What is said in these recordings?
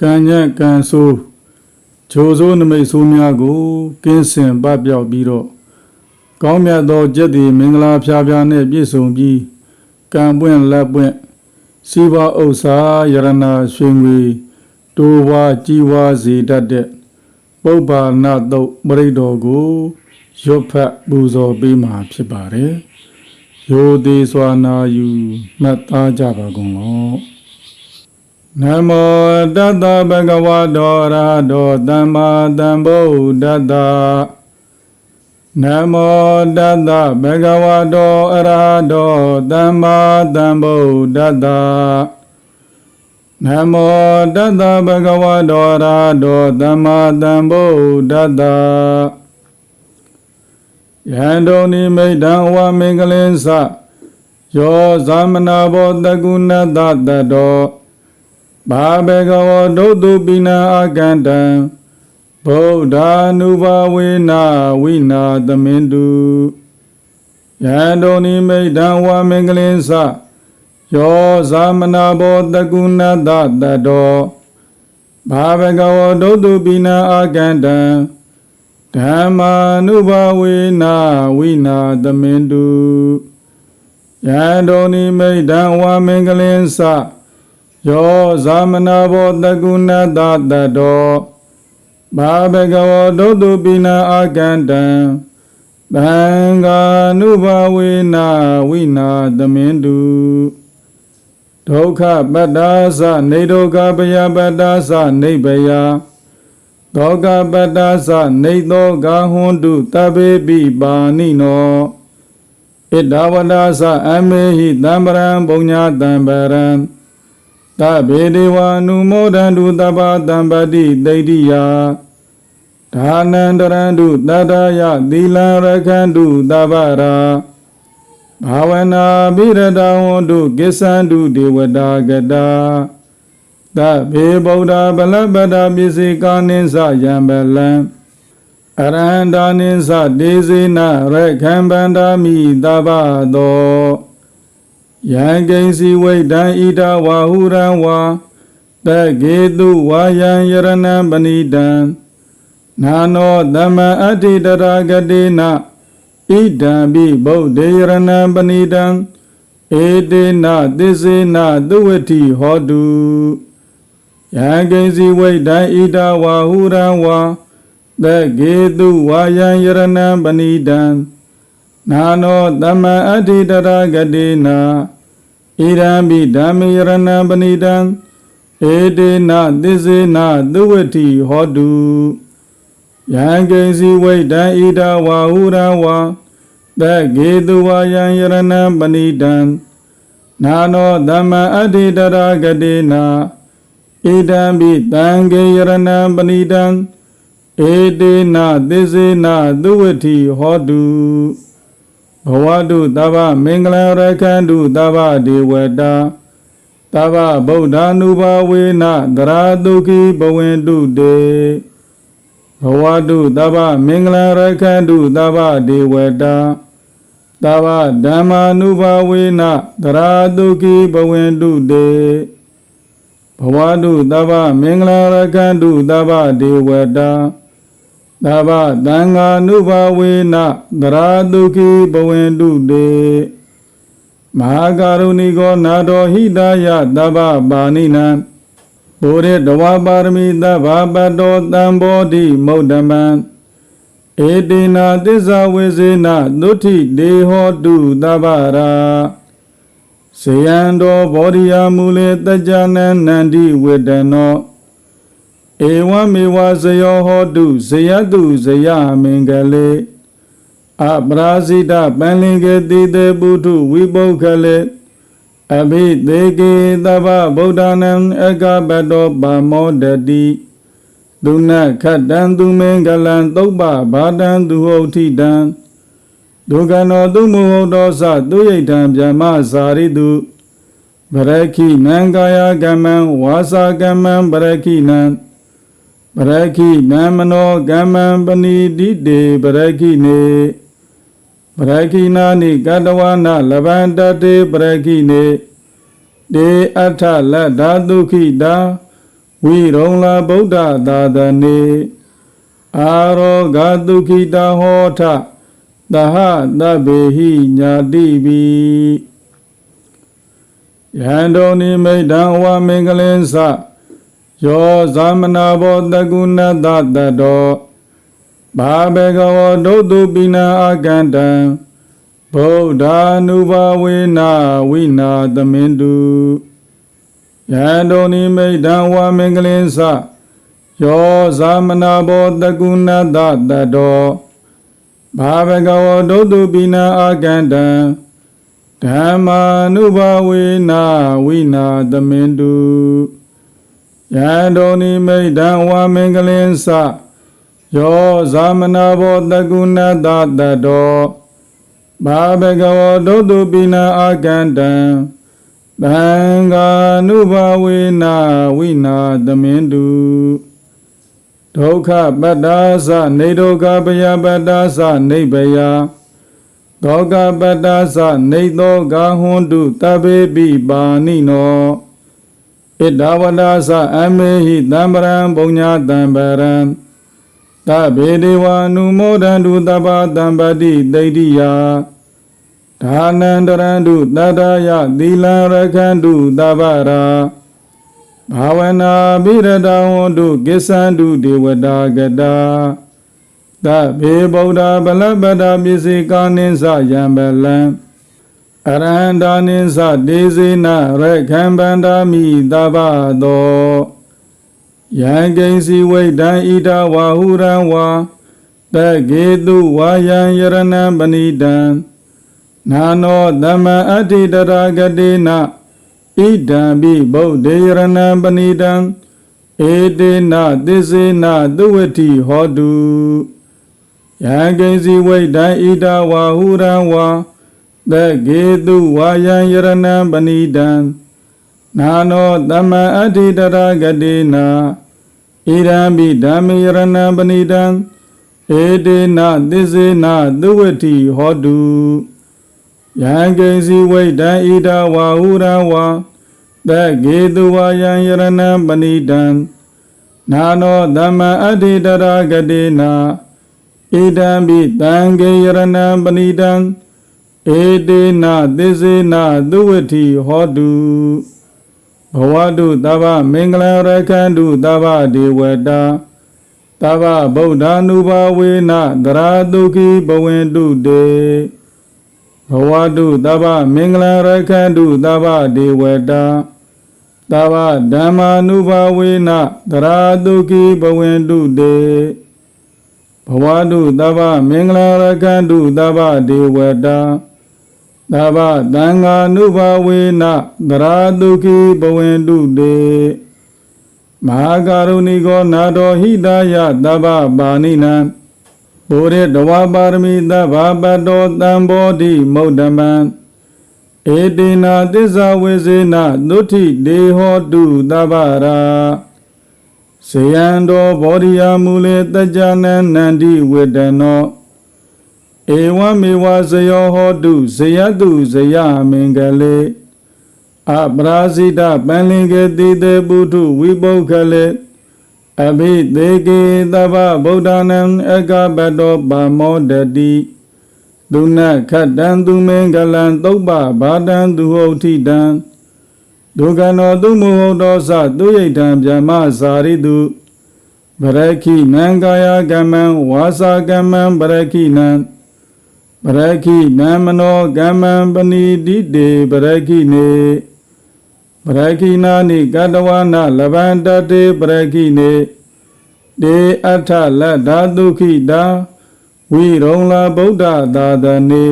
ကံညက်ကံဆိုးဂျိုဆိုးနမိတ်ဆိုးများကိုကင်းစင်ပပျောက်ပြီးတော့ကောင်းမြတ်သောကျက်သည်မင်္ဂလာဖျားဖျားနှင့်ပြည့်စုံပြီးကံပွင့်လက်ပွင့်စီးပွားဥစ္စာယရနာရွှေငွေတိုးဝါကြီးဝါစေတတ်တဲ့ပုပ္ပါဏတုတ်ပရိတ်တော်ကိုရွတ်ဖတ်ပူဇော်ပေးမှာဖြစ်ပါတယ်။ယောသေးစွာနာယူမှတ်သားကြပါကုန်လော့။ နမောတတ္တဗဂဝတောအရဟတောသမ္မာသမ္ဗုဒ္ဓတ္တနမောတတ္တဗဂဝတောအရဟတောသမ္မာသမ္ဗုဒ္ဓတ္တနမောတတ္တဗဂဝတောအရဟတောသမ္မာသမ္ဗုဒ္ဓတ္တယံတုန်နိမိတ်တံဝါမင်္ဂလင်းသယောသမနာဘောတကုဏတတတ္တော ဘာဘေကဝဒုတုပိနာအကန္တံဗုဒ္ဓ ानु ဘာဝေနာဝိနာသမင်တုယန္တောနိမိတ်တံဝါမင်္ဂလင်းသယောသမနာဘောတကုဏတတတောဘာဘေကဝဒုတုပိနာအကန္တံဓမ္မာ ानु ဘာဝေနာဝိနာသမင်တုယန္တောနိမိတ်တံဝါမင်္ဂလင်းသ ယောဇာမနာဘောတကုဏတတတောဘာဘဂဝဒုတုပိနာအာကန္တံသံဃာနုဘဝေနာဝိနာသမင်တုဒုက္ခပတ္တာသနေဒုက္ခပယပတ္တာသနေဘယသောကပတ္တာသနေသောဂဟွန်တုတဗေပိပါဏိနောဣဒဝဒသအမေဟိတံပရံဘုံညာတံပရံ သဗ္ဗေဒေဝ ानु မောဒန္တုတပ္ပတံပတိတိဋ္ဌိယဒါနန္တရန္တုတတ္တယသီလံရခန္တုတပ္ပရာဘာဝနာပိရတဝန္တုကိစ္ဆန္တုဒေဝတာကတာသဗ္ဗေဗုဒ္ဓဗလပတ္တပစ္စည်းကာနိသယံပလံအရဟန္တာနိသဒေဇေနရခံဗန္ဒာမိတပ္ပသော ယံကိဉ္စီဝိတံဣဒဝါဟုရံဝါတကေတုဝါယံယရဏံပဏိတံနာနောသမ္မအဋ္ဌိတရာဂတိနဣဒံပိဗုဒ္ဓေယရဏံပဏိတံဧတေနသစ္စေနသုဝတိဟောတုယံကိဉ္စီဝိတံဣဒဝါဟုရံဝါတကေတုဝါယံယရဏံပဏိတံ နာနောသမ္မအဋ္ဌိတရာဂတိနာဣရံပိဓမ္မေရဏံပဏိတံဧတေနသစ္စေနသုဝတိဟောတုယံကိဉ္စီဝိတံဣဒဝါဟုရံဝါတကေတုဝါယံယရဏံပဏိတံနာနောသမ္မအဋ္ဌိတရာဂတိနာဣဒံပိတံကေယရဏံပဏိတံဧတေနသစ္စေနသုဝတိဟောတု ဘဝတုတဗ္ဗမင်္ဂလရခန္တုတဗ္ဗဒေဝတာတဗ္ဗဗုဒ္ဓ ानु ဘာဝေနသရာတုခိဘဝင်တုတေဘဝတုတဗ္ဗမင်္ဂလရခန္တုတဗ္ဗဒေဝတာတဗ္ဗဓမ္မာနုဘာဝေနသရာတုခိဘဝင်တုတေဘဝတုတဗ္ဗမင်္ဂလရခန္တုတဗ္ဗဒေဝတာ သဗ္ဗသံဃာနုဘဝေနသရာတုခိဘဝင်တုတေမဟာကာရုဏိကောနာတော်ဟိတယသဗ္ဗပါဏိနံဘုရေတဝပါရမီသဗ္ဗပတ္တောတံဘောဓိမௌဒ္ဓမံဧတေနာသစ္စာဝေစေနသုတိဒေဟောတုသဗ္ဗရာဇယံတော်ဘောဓိယမူလေတจจနန္နန္တိဝေဒနော ဧဝမေဝဇယောဟောတုဇယတုဇယမင်္ဂလေအပရာဇိတပန္လင်ကေတိတေပုထုဝိပုခလေအဘိသေကေသဗ္ဗဗုဒ္ဓနံအကပတောပါမောတတိဒုနခတ္တံသူမင်္ဂလံသုပ္ပဘာတံသူဟုတ်ထိတံဒုက္ခနောသူမဟုတ်သောသသူယိဋ္ဌံဗျမဇာရိတုဗရခိနံကာယကမ္မံဝါစာကမ္မံဗရခိနံ ပရခိနံမနောကမ္မံပဏိတိတေပရခိနေပရခိနာနိကတဝနာလဗန္တတေပရခိနေဒေအထလဓာတုခိတာဝိရုံလာဗုဒ္ဓသာသနေအာရောဂတုခိတဟောထသဟတဗ္ဗေဟိညာတိပိယံတော်နိမိတ်တံဝမင်္ဂလင်းစ ယောဇာမနာဘောတကုဏတတတောဘာဘေကဝဒုတုပိနာအကန္တံဗုဒ္ဓ ानु ဘာဝေနာဝိနာသမင်တုယံတော်နိမိတ်တံဝမင်္ဂလင်းစယောဇာမနာဘောတကုဏတတတောဘာဘေကဝဒုတုပိနာအကန္တံဓမ္မာနုဘာဝေနာဝိနာသမင်တု ယံတော်နိမိတ်တံဝမင်္ဂလင်းစယောဇာမနာဘောတကုဏတတတောဘာဘဂဝဒုတုပိနာအာကန္တံသံဃာနုဘာဝေနာဝိနာသမင်တုဒုက္ခပတ္တာသနေဒုက္ခပယပတ္တာသနေဘယသောကပတ္တာသနေသောဂဟွန်တုတဗေပိပါဏိနော ဣဒဝဒာသအမေဟိတံပရံပုညတံပရံသဗ္ဗေဒေဝ ानु မောဒန္တုတပ္ပတံပတိတိဋ္ဌိယဒါနန္တရန္တုတတယသီလံရခန္တုတပ္ပရာဘာဝနာပိရတဝန္တုကိစ္ဆန္တုဒေဝတာကတာသဗ္ဗေဗုဒ္ဓဗလပတ္တပစ္စေကာနိသယံပလံ အရဟန္တာနိသဒေဇေနရခံဗန္တာမိတပ္ပသောယံကိဉ္စီဝိတံဣဒဝါဟုရံဝါတကေတုဝါယံယရဏံပဏိတံနာနောသမ္မအဋ္ဌိတရာဂတိနဣဒံပိဗုဒ္ဓေယရဏံပဏိတံဧတေနသစ္စေနသုဝတိဟောတုယံကိဉ္စီဝိတံဣဒဝါဟုရံဝါ တကေတုဝါယံယရဏံပဏိတံနာနောသမ္မအဋ္ဌိတရာဂတိနာဣရံပိဓမ္မေရဏံပဏိတံဧတေနသစ္စေနသုဝတိဟောတုယံကိဉ္စီဝိတံဣဒဝါဟုရံဝါတကေတုဝါယံယရဏံပဏိတံနာနောသမ္မအဋ္ဌိတရာဂတိနာဣဒံပိတံကေယရဏံပဏိတံ ဧတေနသစ္စေနသုဝတိဟောတုဘဝတုသဗ္ဗမင်္ဂလရခန္တုသဗ္ဗဒေဝတာသဗ္ဗဗုဒ္ဓ ानु ဘာဝေနသရာတုခိဘဝင်တုတေဘဝတုသဗ္ဗမင်္ဂလရခန္တုသဗ္ဗဒေဝတာသဗ္ဗဓမ္မာနုဘာဝေနသရာတုခိဘဝင်တုတေဘဝတုသဗ္ဗမင်္ဂလရခန္တုသဗ္ဗဒေဝတာ သဗ္ဗသံဃာနုဘာဝေနသရာတုခိဘဝင်တုတေမဟာကာရုဏိကောနာတော်ဟိတယသဗ္ဗပါဏိနံဘုရေတဝပါရမီသဗ္ဗပတ္တောတံဘောဓိမௌဒ္ဓမံဧတေနာသစ္စာဝေစေနသုတိဒေဟောတုသဗ္ဗရာဇယံတော်ဘောဓိယမူလေတကြနံနန္တိဝေဒနော ဧဝမေဝဇယောဟောတုဇယတုဇယမင်္ဂလေအပရာဇိတပန္လင်ကေတိတေပုထုဝိပုခလေအဘိသေကေသဗ္ဗဗုဒ္ဓနံအကပတောပါမောတတိဒုနခတ္တံသူမင်္ဂလံသုပ္ပဘာတံသူဟုတ်ထိတံဒုက္ခနောသူမဟုတ်သောသသူရိဋ္ဌံဗျမဇာရိတုဗရခိနံကာယကမ္မံဝါစာကမ္မံဗရခိနံ ပရခိနမနောကမ္မံပဏိတိတေပရခိနေပရခိနာနိကတဝနာလဗန္တတေပရခိနေဒေအထလတ္ဓဒုခိတာဝိရုံလာဗုဒ္ဓသာသနေ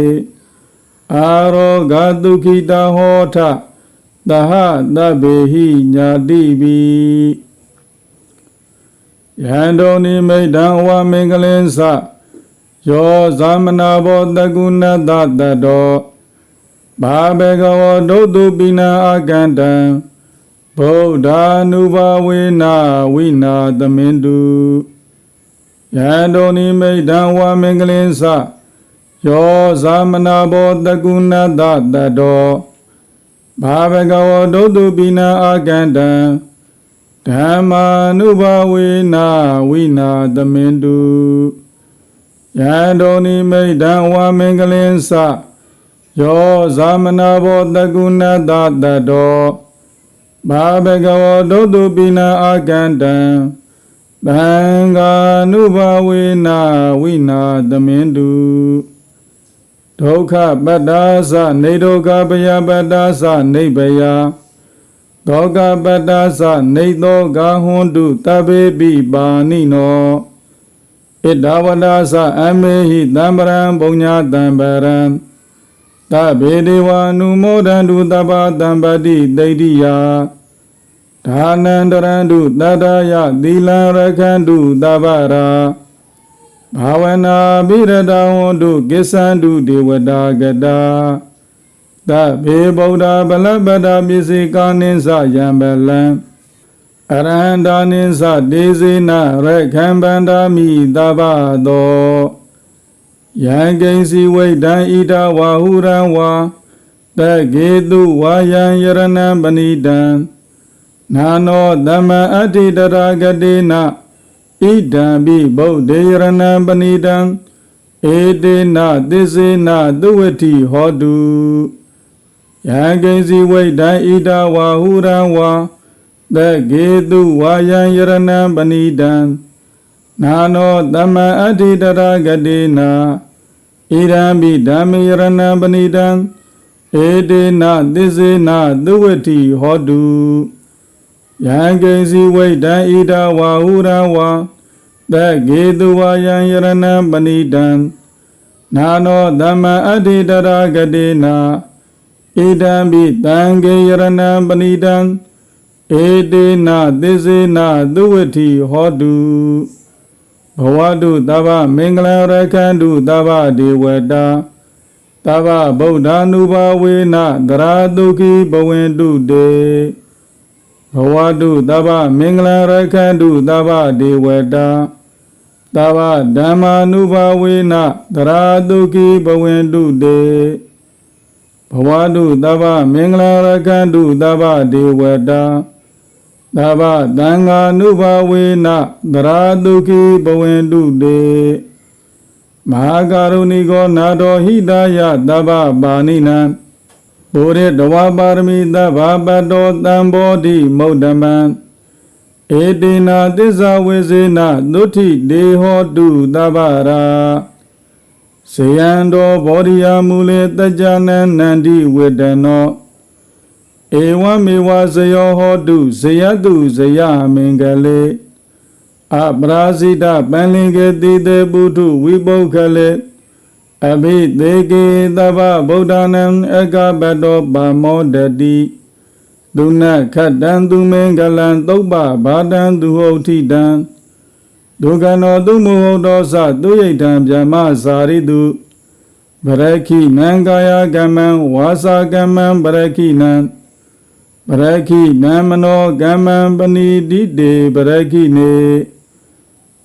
အာရောဂဒုခိတာဟောထသဟသဗ္ဗေဟိညာတိပိယံတော်နိမိတ်တံဝမင်္ဂလင်းသ ယောဇာမနာဘောတကုဏတတတောဘာဘေကဝဒုတုပိနာအကန္တံဗုဒ္ဓ ानु ဘာဝေနာဝိနာသမင်တုယံတောနိမိတ်တံဝမင်္ဂလင်းသယောဇာမနာဘောတကုဏတတတောဘာဘေကဝဒုတုပိနာအကန္တံဓဓမ္မာနုဘဝေနာဝိနာသမင်တု ယံတော်နိမိတ်တံဝါမင်္ဂလင်းစယောဇာမနာဘောတကုဏတတတောဘာဘဂဝဒုတုပိနာအာကန္တံသံဃာနုဘဝေနာဝိနာသမင်တုဒုက္ခပတ္တာသနေဒုက္ခပယပတ္တာသနေဘယသောကပတ္တာသနေသောဂဟွန်တုတဗေပိပါဏိနော ဣဒဝဒာသအမေဟိတံပရံပုညတံပရံသဗေဒေဝ ानु မောဒန္တုတပ္ပတံပတိဒိဋ္ဌိယဒါနန္တရန္တုတတယသီလံရခန္တုတပ္ပရာဘာဝနာပိရတဝန္တုကိစ္ဆန္တုဒေဝတာကတာသဗေဗုဒ္ဓဗလပတ္တပစ္စည်းကာနိသယံပလံ အရဟန္တာနိသဒေဇေနရခံဗန္တာမိတပ္ပသောယံကိဉ္စီဝိဒံဣဒဝါဟုရံဝါတကေတုဝါယံယရဏံပဏိတံနာနောသမ္မအဋ္ဌိတရာဂတိနဣဒံပိဗုဒ္ဓေယရဏံပဏိတံဧတေနသစ္စေနသုဝတိဟောတုယံကိဉ္စီဝိဒံဣဒဝါဟုရံဝါ တကေတုဝါယံယရဏံပဏိတံနာနောသမ္မအဋ္ဌိတရာဂတိနဣရံပိဓမ္မေယရဏံပဏိတံဧတေနသစ္စေနသုဝတိဟောတုယံကိဉ္စီဝိဒံဣဒဝါဟုရံဝါတကေတုဝါယံယရဏံပဏိတံနာနောသမ္မအဋ္ဌိတရာဂတိနဣဒံပိတံကေယရဏံပဏိတံ ဧတေနသစ္စေနသုဝတိဟောတုဘဝတုသဗ္ဗမင်္ဂလရခန္တုသဗ္ဗဒေဝတာသဗ္ဗဗုဒ္ဓ ानु ဘာဝေနသရာတုခိဘဝင်တုတေဘဝတုသဗ္ဗမင်္ဂလရခန္တုသဗ္ဗဒေဝတာသဗ္ဗဓမ္မာ ानु ဘာဝေနသရာတုခိဘဝင်တုတေဘဝတုသဗ္ဗမင်္ဂလရခန္တုသဗ္ဗဒေဝတာ သဗ္ဗသံဃာနုဘာဝေနသရာတုခိဘဝင်တုတေမဟာကာရုဏိကောနာတော်ဟိတယသဗ္ဗပါဏိနံဘုရေတဝပါရမီသဗ္ဗပတ္တောတံဘောဓိမௌဒမံဧတေနာသစ္စာဝေစေနသုတိဒေဟောတုသဗ္ဗရာဇယံတော်ဘောဓိယမူလေတကြနံနန္တိဝေဒနော ဧဝမေဝဇယောဟောတုဇယတုဇယမင်္ဂလေအပရာဇိတပန္လင်ကေတိတေပုထုဝိပုခလေအဘိသေကေသဗ္ဗဗုဒ္ဓနံအကပတောပါမောတတိဒုနခတ္တံသူမင်္ဂလံသုပ္ပဘာတံသူဟုတ်ထိတံဒုက္ခနောသူမဟုတ်သောသသူရိဋ္ဌံဗျမဇာရိတုဗရခိနံကာယကမ္မံဝါစာကမ္မံဗရခိနံ ပရခိနံမနောကမ္မံပဏိတိတေပရခိနေ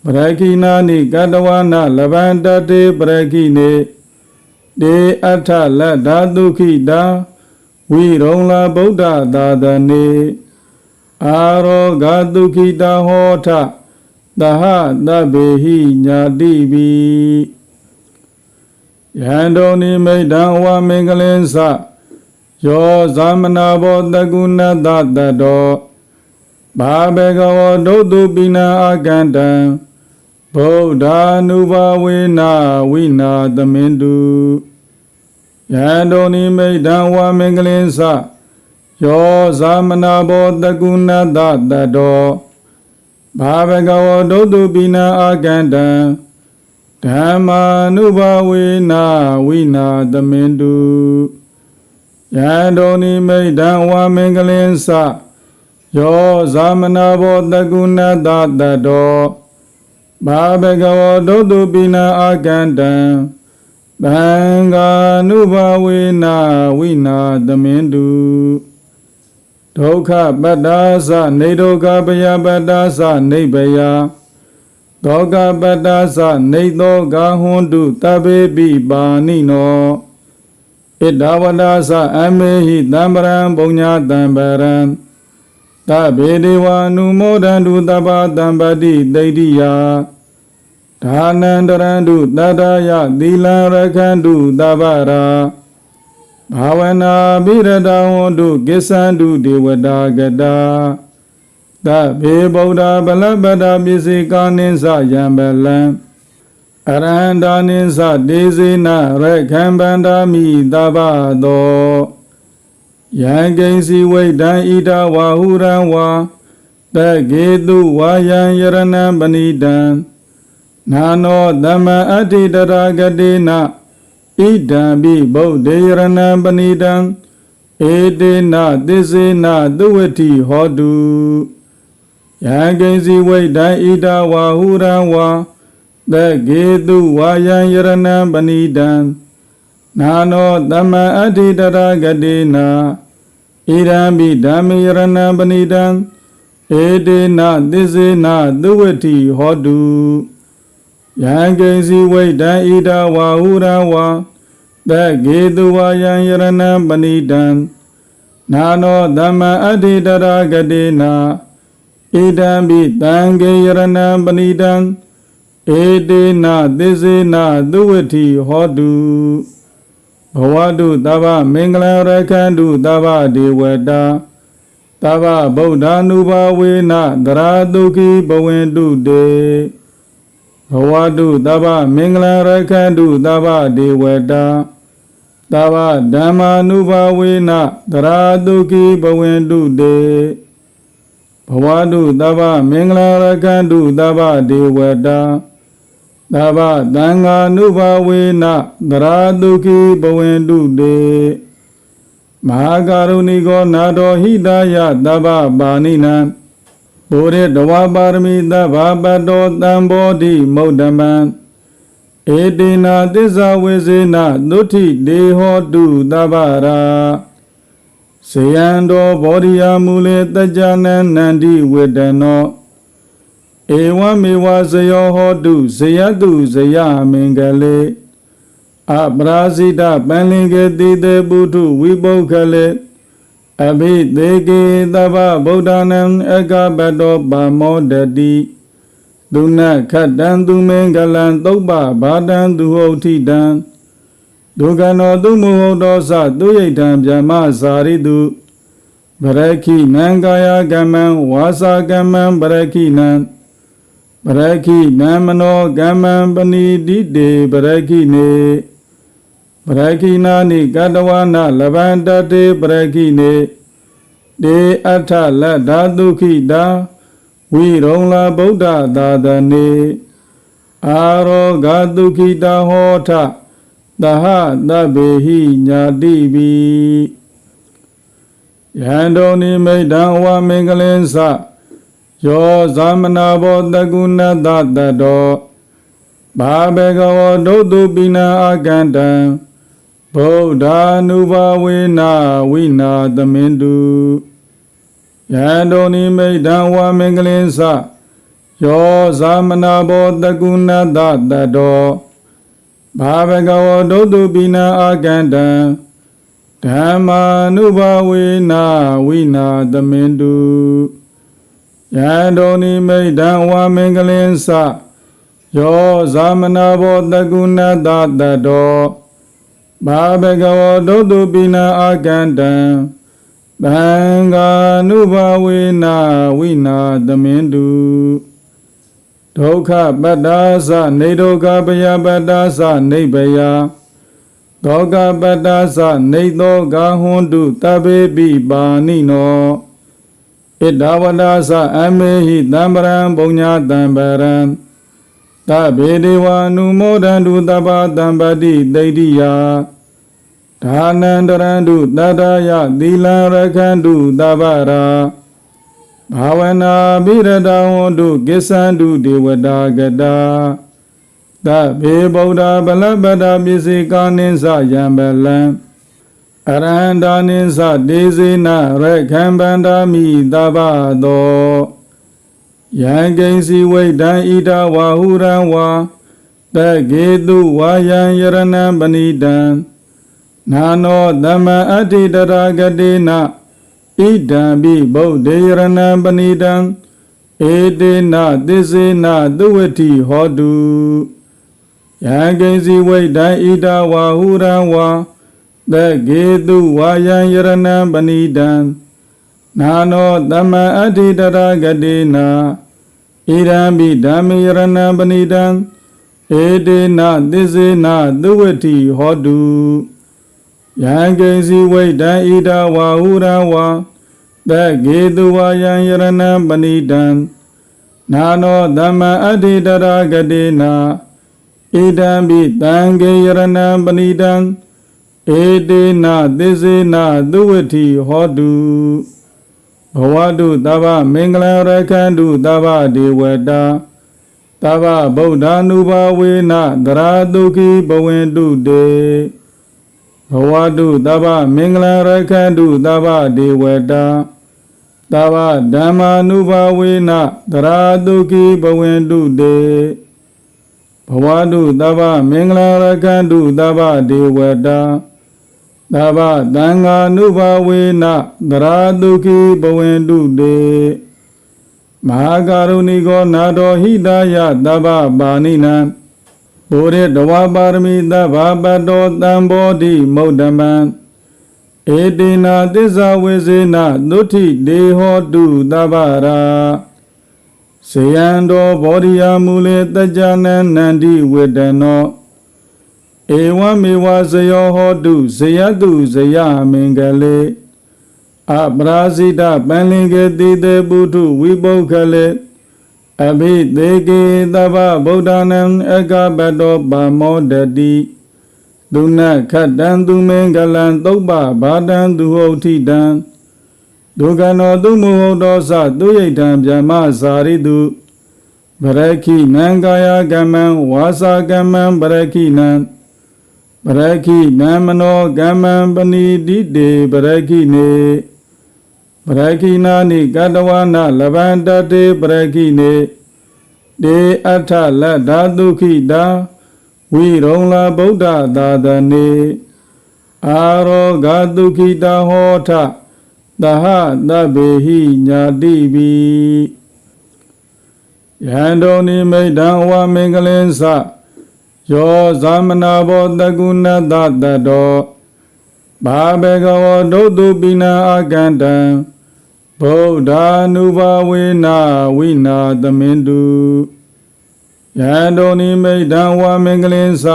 ပရခိနာနိကတဝနာလဗန္တတေပရခိနေတေအထလဓာတုခိတာဝိရုံလာဗုဒ္ဓသာသနေအာရောဂတုခိတာဟောထသဟသဗ္ဗေဟိညာတိပိယန္တောနိမိတ်တံဝမင်္ဂလင်းသ ယောဇာမနာဘောတကုဏတတတောဘာဘေကဝဒုတုပိနာအကန္တံဗုဒ္ဓ ानु ဘာဝေနာဝိနာသမင်တုယန္တောနိမိတ်တံဝါမင်္ဂလင်းသယောဇာမနာဘောတကုဏတတတောဘာဘေကဝဒုတုပိနာအကန္တံဓမ္မာနုဘာဝေနာဝိနာသမင်တု ယန္တောနိမိတ်တံဝါမင်္ဂလင်းသယောဇာမနာဘောတကုဏတတတောဘာဘဂဝဒုတုပိနာအာကန္တံသံဃာနုဘဝေနာဝိနာသမင်တုဒုက္ခပတ္တာသနေဒုက္ခပယပတ္တာသနေဘယဒောကပတ္တာသနေသောဂဟွန်တုတဗေပိပါဏိနော ဣဒဝဒသအမေဟိတံပရံပုညတံပရံသသဗ္ဗေဒေဝအနုမောဒန္တုသဗ္ဗတံပတိဒိဋ္ဌိယဒါနန္တရန္တုတတယသီလံရခန္တုသဗ္ဗရာဘာဝနာပိရတဝန္တုကိစ္ဆန္တုဒေဝတာဂတာသဗ္ဗေဗုဒ္ဓဗလပတ္တပစ္စေကာနိသယံပလံ အရဟန္တာနိသဒေစေနရခံဗန္ဒာမိသဗ္ဗသောယံကိဉ္စီဝိဒံဣဒဝါဟုရံဝါတကေတုဝါယံယရဏံပဏိတံနာနောသမ္မအတ္တိတရာဂတိနဣဒံပိဗုဒ္ဓေယရဏံပဏိတံဧတေနသစ္စေနသုဝတိဟောတုယံကိဉ္စီဝိဒံဣဒဝါဟုရံဝါ တကေတုဝါယံယရဏံပဏိတံနာနောသမ္မအတ္တိတရာဂတိနဣရံပိဓမ္မေယရဏံပဏိတံဧတေနသစ္စေနသုဝတိဟောတုယံကိဉ္စီဝိဒံဣဒဝါဟုရံဝါတကေတုဝါယံယရဏံပဏိတံနာနောသမ္မအတ္တိတရာဂတိနဣဒံပိတံကေယရဏံပဏိတံ ဧတေနသစ္စေနသုဝတိဟောတုဘဝတုသဗ္ဗမင်္ဂလရခန္တုသဗ္ဗဒေဝတာသဗ္ဗဗုဒ္ဓ ानु ဘာဝေနသရတုခိဘဝင်တုတေဘဝတုသဗ္ဗမင်္ဂလရခန္တုသဗ္ဗဒေဝတာသဗ္ဗဓမ္မာနုဘာဝေနသရတုခိဘဝင်တုတေဘဝတုသဗ္ဗမင်္ဂလရခန္တုသဗ္ဗဒေဝတာ သဗ္ဗသံဃာနုဘာဝေနသရာတုခိဘဝင်တုတေမဟာကာရုဏိကောနာတော်ဟိတယသဗ္ဗပါဏိနံဘုရေတဝပါရမီသဗ္ဗပတ္တောတံဘောဓိမௌဒမံဧတေနာသစ္စာဝေစေနသုတိဒေဟောတုသဗ္ဗရာဇယံတော်ဘောဓိယမူလေတကြနံနန္တိဝေဒနော ဧဝမေဝဇယောဟောတုဇယတုဇယမင်္ဂလေအပရာဇိတပန္လင်ကေတိတေပုထုဝိပုခလေအဘိသေကေသဗ္ဗဗုဒ္ဓနံအကပတောပါမောတတိဒုနခတံသူမင်္ဂလံသုပ္ပဘာတံသူဟုတ်ထိတံဒုက္ခနောသူမဟုတ်သောသသူရိဋ္ဌံဗျမဇာရိတုဗရခိနံကာယကမ္မံဝါစာကမ္မံဗရခိနံ ပရခိနံမနောကမ္မံပဏိတိတေပရခိနေပရခိနာနိကတဝနာလဗန္တတေပရခိနေတေအထလတ္တာဒုခိတာဝိရုံလာဗုဒ္ဓသာသနေအာရောဂဒုခိတာဟောထသဟသဗ္ဗေဟိညာတိပိယန္တောနိမိတ်တံဝမင်္ဂလင်းသ ယောဇာမနာဘောတကုဏတတတောဘာဘေကဝဒုတုပိနာအကန္တံဗုဒ္ဓ ानु ဘာဝေနာဝိနာသမင်တုယန္တောနိမိတ်တံဝါမင်္ဂလင်းသယောဇာမနာဘောတကုဏတတတောဘာဘေကဝဒုတုပိနာအကန္တံဓမ္မာနုဘာဝေနာဝိနာသမင်တု ယန္တောနိမိတ်တံဝါမင်္ဂလင်းသယောဇာမနာဘောတကုဏတတတောဘာဘဂဝဒုတုပိနာအာကန္တံသံဃာနုဘဝေနာဝိနာသမင်တုဒုက္ခပတ္တာသနေဒုက္ခပယပတ္တာသနေဘယဒောကပတ္တာသနေသောဂဟွန်တုတဗေပိပါဏိနော ဣဒဝဒသအမေဟိတံပရံပုညတံပရံသဗေဒေဝ ानु မောဒန္တုတပ္ပတံပတိဒိဋ္ဌိယဒါနန္တရန္တုတတယသီလံရခန္တုသဗ္ဗရာဘာဝနာပိရတဝန္တုကိစ္ဆန္တုဒေဝတာဂတာသဗေဗုဒ္ဓဗလပတ္တပစ္စေကာနိသယံပလံ အရဟန္တာနိသဒေစေနရခံဗန္ဒာမိသဗ္ဗသောယံကိဉ္စီဝိဒံဣဒဝါဟုရံဝါတကေတုဝါယံယရဏံပဏိတံနာနောသမ္မအတ္တိတရာဂတိနဣဣဒံပိဗုဒ္ဓေရဏံပဏိတံဧတေနသစ္စေနသုဝတိဟောတုယံကိဉ္စီဝိတံဣဒဝါဟုရံဝါ သကေတုဝါယံယရဏံပဏိတံနာနောတမ္မအဋ္ဌိတရဂတိနာဣရံပိဓမ္မေယရဏံပဏိတံဧတေနသစ္စေနသုဝတိဟောတုယံကိဉ္စီဝိတံဣဒဝါဟုရံဝါသကေတုဝါယံယရဏံပဏိတံနာနောတမ္မအဋ္ဌိတရဂတိနာဣဒံပိတံကေယရဏံပဏိတံ ဧတေနသစ္စေနသုဝတိဟောတုဘဝတုတဗ္ဗမင်္ဂလရခန္တုတဗ္ဗဒေဝတာတဗ္ဗဗုဒ္ဓ ानु ဘာဝေနသရတုခိဘဝင်တုတေဘဝတုတဗ္ဗမင်္ဂလရခန္တုတဗ္ဗဒေဝတာတဗ္ဗဓမ္မာနုဘာဝေနသရတုခိဘဝင်တုတေဘဝတုတဗ္ဗမင်္ဂလရခန္တုတဗ္ဗဒေဝတာ သဗ္ဗသံဃာနုဘာဝေနသရာတုခိဘဝင်တုတေမဟာကာရုဏိကောနာတော်ဟိတယသဗ္ဗပါဏိနံဘုရေတဝပါရမီသဗ္ဗပတ္တောတံဘောဓိမௌဒ္ဓမံဧတေနာသစ္စာဝေစေနသုတိဒေဟောတုသဗ္ဗရာစေယံတော်ဘောဓိယမူလေတကြနံနန္တိဝေဒနော ဧဝမေဝဇယောဟောတုဇယတုဇယမင်္ဂလေအပရာဇိတပန္လင်ကေတိတေပုထုဝိပုခလေအဘိသေကေသဗ္ဗဗုဒ္ဓနံအကပတောပါမောတတိဒုနခတံသူမင်္ဂလံသုပ္ပဘာတံသူဟုတ်ထိတံဒုက္ခနောသူမဟုတ်သောသသူရိဋ္ဌံဗျမဇာရိတုဗရခိနံကာယကမ္မံဝါစာကမ္မံဗရခိနံ ပရခိနံမနောကမ္မံပဏိတိတေပရခိနေပရခိနာနိကတဝနာလဗန္တတေပရခိနေတေအထလတ္တာဒုခိတာဝိရုံလာဗုဒ္ဓသာသနေအာရောဂဒုခိတာဟောထသဟသဗ္ဗေဟိညာတိပိယန္တောနိမိတ်တံဝမင်္ဂလင်းသ ယောဇာမနာဘောတကုဏတတတောဘာဘေကဝဒုတုပိနာအကန္တံဗုဒ္ဓ ानु ဘာဝေနာဝိနာသမင်တုယန္တောနိမိတ်တံဝါမင်္ဂလင်းသ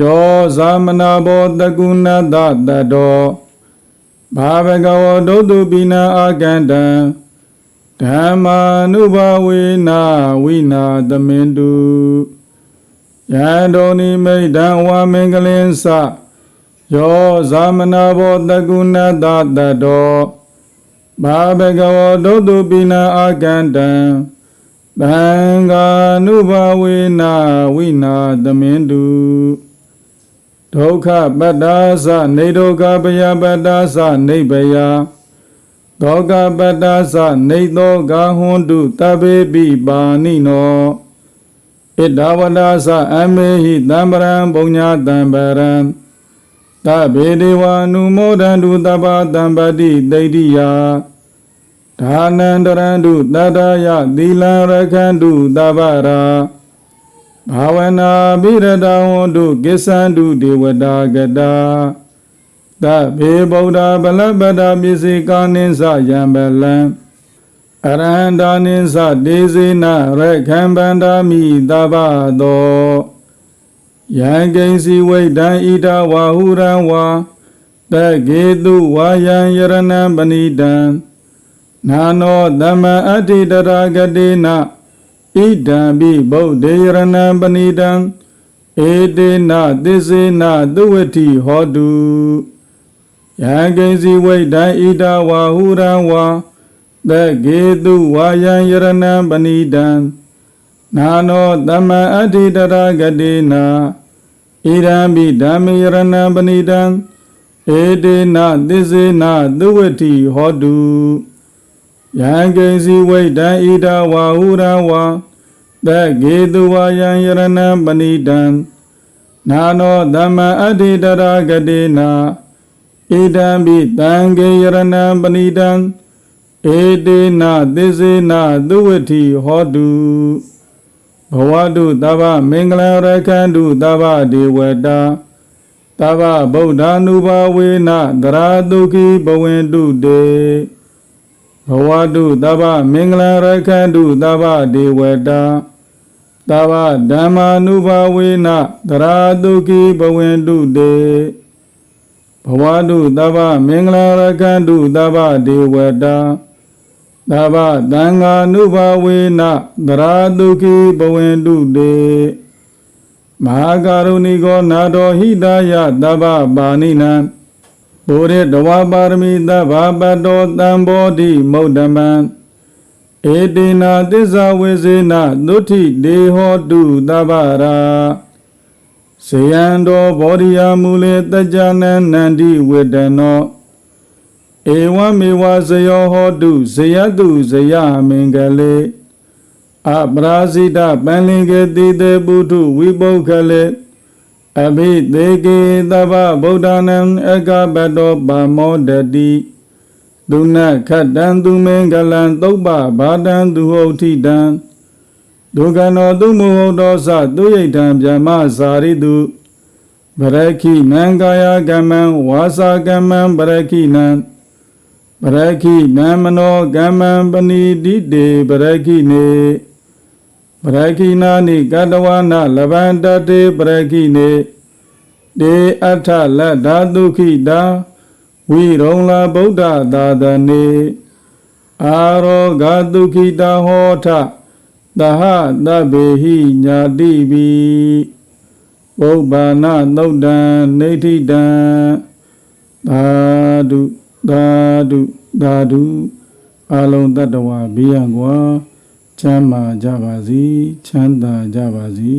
ယောဇာမနာဘောတကုဏတတတောဘာဘေကဝဒုတုပိနာအကန္တံဓမ္မာ ानु ဘာဝေနာဝိနာသမင်တု ယန္တောနိမိတ်တံဝါမင်္ဂလင်းသယောဇာမနာဘောတကုဏတတတောဘာဘဂဝဒုတုပိနာအာကန္တံသံဃာနုဘဝေနာဝိနာသမင်တုဒုက္ခပတ္တာသနေဒုက္ခပယပတ္တာသနေဘယဒုက္ခပတ္တာသနေသောဂဟွန်တုတဘေပိပါဏိနော ဣဒဝဒသအမေဟိတံပရံဘုံညာတံပရံသဗေဒေဝနုမောဒန္တုတပ္ပတံပတိတိဋ္ဌိယဒါနန္တရန္တုတတယသီလံရခန္တုတပ္ပရာဘာဝနာပိရတဝန္တုကိစ္ဆန္တုဒေဝတာကတာသဗေဗုဒ္ဓဗလပတပစ္စေကာနိသယံပလံ အရဟန္တာနိသဒေစေနရခံဗန္ဒာမိတဘသောယံကိဉ္စီဝိတံဣဒဝါဟုရံဝါတကေတုဝါယံယရဏံပဏိတံနာနောသမ္မအဋ္ဌိတရာဂတိနဣဒံပိဗုဒ္ဓေယရဏံပဏိတံဧတေနသစ္စေနသုဝတိဟောတုယံကိဉ္စီဝိတံဣဒဝါဟုရံဝါ သကေတုဝါယံယရဏံပဏိတံနာနောတမ္မအဋ္ဌိတရာဂတိနာဣရံပိဓမ္မေယရဏံပဏိတံဧတေနသစ္စေနသုဝတိဟောတုယံကိဉ္စီဝိတံဣဒဝါဟုရံဝါသကေတုဝါယံယရဏံပဏိတံနာနောတမ္မအဋ္ဌိတရာဂတိနာဣဣဒံပိတံကေယရဏံပဏိတံ ဧတေနသစ္စေနသုဝတိဟောတုဘဝတုတဗ္ဗမင်္ဂလရခန္တုတဗ္ဗဒေဝတာတဗ္ဗဗုဒ္ဓ ानु ဘာဝေနသရတုခိဘဝင်တုတေဘဝတုတဗ္ဗမင်္ဂလရခန္တုတဗ္ဗဒေဝတာတဗ္ဗဓမ္မာနုဘာဝေနသရတုခိဘဝင်တုတေဘဝတုတဗ္ဗမင်္ဂလရခန္တုတဗ္ဗဒေဝတာ သဗ္ဗသံဃာနုဘာဝေနသရတုခိဘဝင်တုတေမဟာကာရုဏိကောနာတော်ဟိတယသဗ္ဗပါဏိနံဘုရေတဝါပါရမီသဗ္ဗပတ္တောတံဘောဓိမုဒ္ဓမံဧတေနာသစ္စာဝေစေနသုတိဒေဟောတုသဗ္ဗရာဇေယံတော်ဘောဓိယမူလေတကြနံနန္တိဝေဒနော ဧဝမေဝဇယောဟောတုဇယတုဇယမင်္ဂလေအပရာဇိတပန္လင်ကေတိတေပုထုဝိပုခလေအဘိသေကေသဗ္ဗဗုဒ္ဓနံအကပတောပါမောတတိဒုနခတ္တံသူမင်္ဂလံသုပ္ပဘာတံသူဟုတ်ထိတံဒုက္ခနောသူမဟုတ်သောသသူယိတံဗျမစာရိတုဗရခိနံကာယကမ္မံဝါစာကမ္မံဗရခိနံ ပရခိနံမနောကမ္မံပဏိတိတေပရခိနေပရခိနာနိကတဝနာလဗန္တတေပရခိနေတေအထလတ္ဓဒုခိတာဝိရုံလာဗုဒ္ဓသာသနေအာရောဂဒုခိတာဟောထသဟတဗ္ဗေဟိညာတိပိပုဗ္ဗာနသုတ်တံနေဋ္ဌိတံသာဓု သာဓုသာဓုအလုံးတတ္တဝါဘေးရန်ကွာချမ်းသာကြပါစေချမ်းသာကြပါစေ